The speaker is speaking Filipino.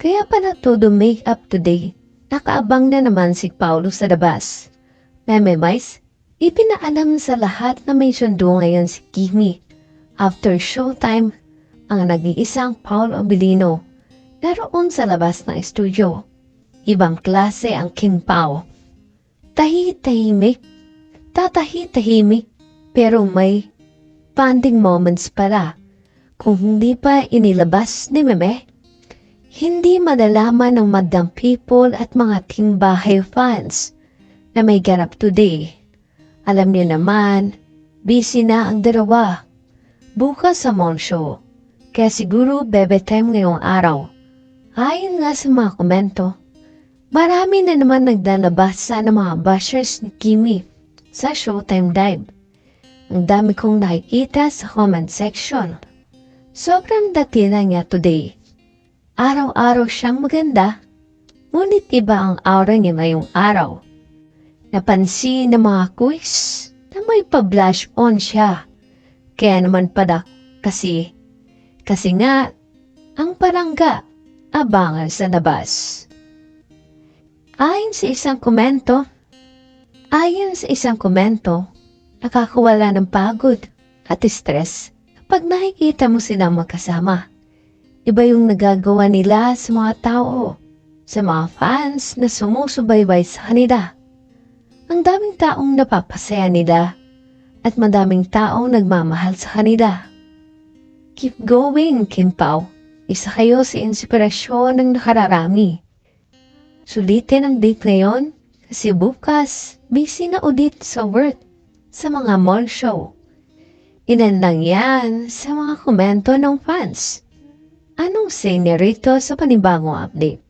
Kaya pala todo make up today. Nakaabang na naman si Paulo sa labas. Meme Mais, ipinaalam sa lahat na may sundo ngayon si Kimi. After showtime, ang nag-iisang Paul Abilino naroon sa labas ng studio. Ibang klase ang Kim Pao. Tahi-tahimik, tatahi-tahimik, pero may bonding moments pala. Kung hindi pa inilabas ni Meme, hindi madalaman ng Madam People at mga Team Bahay fans na may ganap today. Alam niyo naman, busy na ang dalawa. Bukas sa mall show. Kaya siguro bebe time ngayong araw. Ayon nga sa mga komento, marami na naman naglalabasa ng mga bashers ni Kimi sa Showtime Dive. Ang dami kong nakikita sa comment section. Sobrang dakila niya today. Araw-araw siyang maganda, ngunit iba ang aura niya ngayong araw. Napansin ng mga quiz na may pa-blush on siya. Kaya naman pala kasi, kasi nga, ang parangga, abangan sa labas. Ayon sa isang komento, ayon sa isang komento, nakakawala ng pagod at stress kapag nakikita mo silang magkasama. Iba yung nagagawa nila sa mga tao, sa mga fans na sumusubaybay sa kanila. Ang daming taong napapasaya nila at madaming taong nagmamahal sa kanila. Keep going, Kim Pao. Isa kayo sa inspirasyon ng nakararami. Sulitin ang date ngayon kasi bukas busy na ulit sa work sa mga mall show. Ilan lang yan sa mga komento ng fans. Anong say ni Rito sa panibagong update?